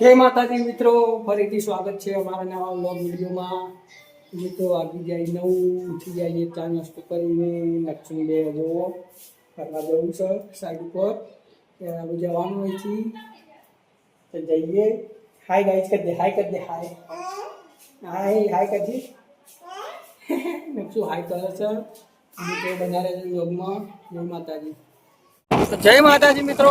જય માતાજી મિત્રો, ફરીથી સ્વાગત છે અમારા નવા બ્લોગ વિડીયોમાં. મિત્રો આવી જાય નવું ઉઠી જઈએ ચા નાસ્તો કરીને લક્ષ્મી બે જોવો ફરવા જવું છે સાઈડ ઉપર. ત્યાં જવાનું હોય છે. તો જઈએ. હાય ગાઈસ કરી દે હાય કરી દે હાય હાય હાય કરજી નક્ષું હાય કરે છે. મિત્રો બનાવે છે વ્લોગમાં જય માતાજી. જય માતાજી મિત્રો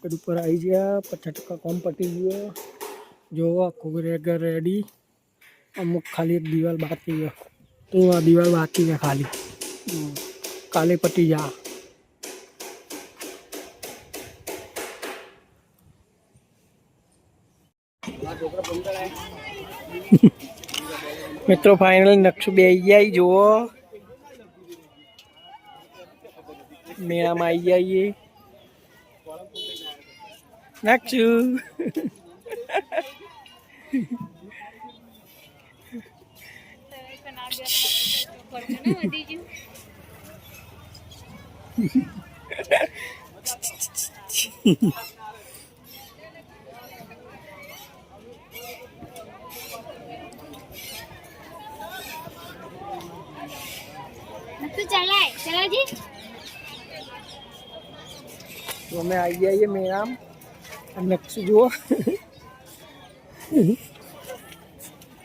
સાઈડ ઉપર આવી ગયા, પચાસ ટકા કોમ પટી ગયો. જો આખું રેગર રેડી અમુક ખાલી એક દિવાલ બાકી ગયો તો આ દિવાલ બાકી છે ખાલી. કાલે પટી જા. મિત્રો ફાઇનલ નકશો બે જાય જુઓ મેળામાં આવી જઈએ નકશું તું ચલાય ચલાજી તો અમે આવી જઈએ મેળામાં નકશું જુઓ.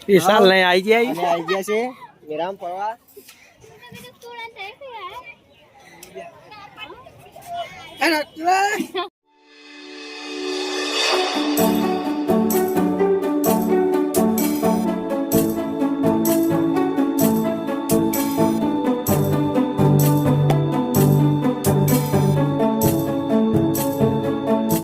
વિશાલ નહીં આવી ગયા અને આવી ગયા છે. વિરામ પડવા